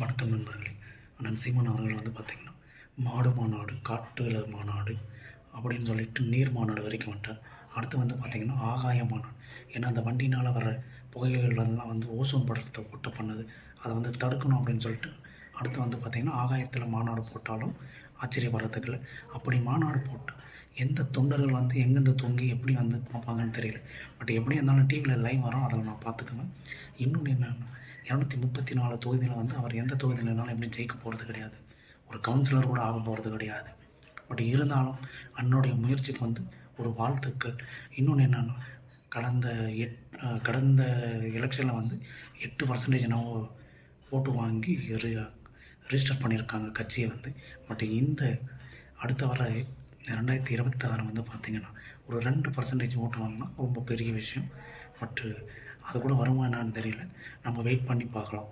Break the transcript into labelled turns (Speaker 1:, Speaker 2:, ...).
Speaker 1: வணக்கம் நண்பர்களே. அண்ணன் சீமான் அவர்கள் வந்து பார்த்திங்கன்னா மாடு மாநாடு காட்டுல மாநாடு அப்படின்னு சொல்லிட்டு நீர் மாநாடு வரைக்கும் வந்துட்டார். அடுத்து வந்து பார்த்திங்கன்னா ஆகாய மாநாடு. ஏன்னா அந்த வண்டினால் வர புகைகள் எல்லாம் வந்து ஓசோன் படத்தை ஒட்ட பண்ணது. அதை வந்து தடுக்கணும் அப்படின்னு சொல்லிட்டு அடுத்து வந்து பார்த்திங்கன்னா ஆகாயத்தில் மாநாடு போட்டாலும் ஆச்சரியப்படுறதுக்கு இல்லை. அப்படி மாநாடு போட்டு எந்த தொண்டர்கள் வந்து எங்கேருந்து தொங்கி எப்படி வந்து பார்ப்பாங்கன்னு தெரியல. பட் எப்படி இருந்தாலும் டிவியில் லைவ் வரும். அதில் நான் பார்த்துக்குவேன். இன்னொன்று என்னன்னா இரநூத்தி முப்பத்தி நாலு தொகுதியில் வந்து அவர் எந்த தொகுதியிலனாலும் எப்படி ஜெயிக்க போகிறது கிடையாது. ஒரு கவுன்சிலர் கூட ஆக போகிறது கிடையாது. பட் இருந்தாலும் அண்ணனுடைய முயற்சிக்கு வந்து ஒரு வாழ்த்துக்கள். இன்னொன்று என்னென்னா கடந்த எட் கடந்த எலெக்ஷனில் வந்து எட்டு பர்சன்டேஜ் என்னவோ ஓட்டு வாங்கி ரிஜிஸ்டர் பண்ணியிருக்காங்க கட்சியை வந்து. பட் இந்த அடுத்த வர ரெண்டாயிரத்தி இருபத்தாறு வந்து பார்த்திங்கன்னா ஒரு ரெண்டு பர்சன்டேஜ் ஓட்டு வாங்கினா ரொம்ப பெரிய விஷயம். பட்டு அது கூட வருமா என்னன்னு தெரியல. நம்ம வெயிட் பண்ணி பார்க்கலாம்.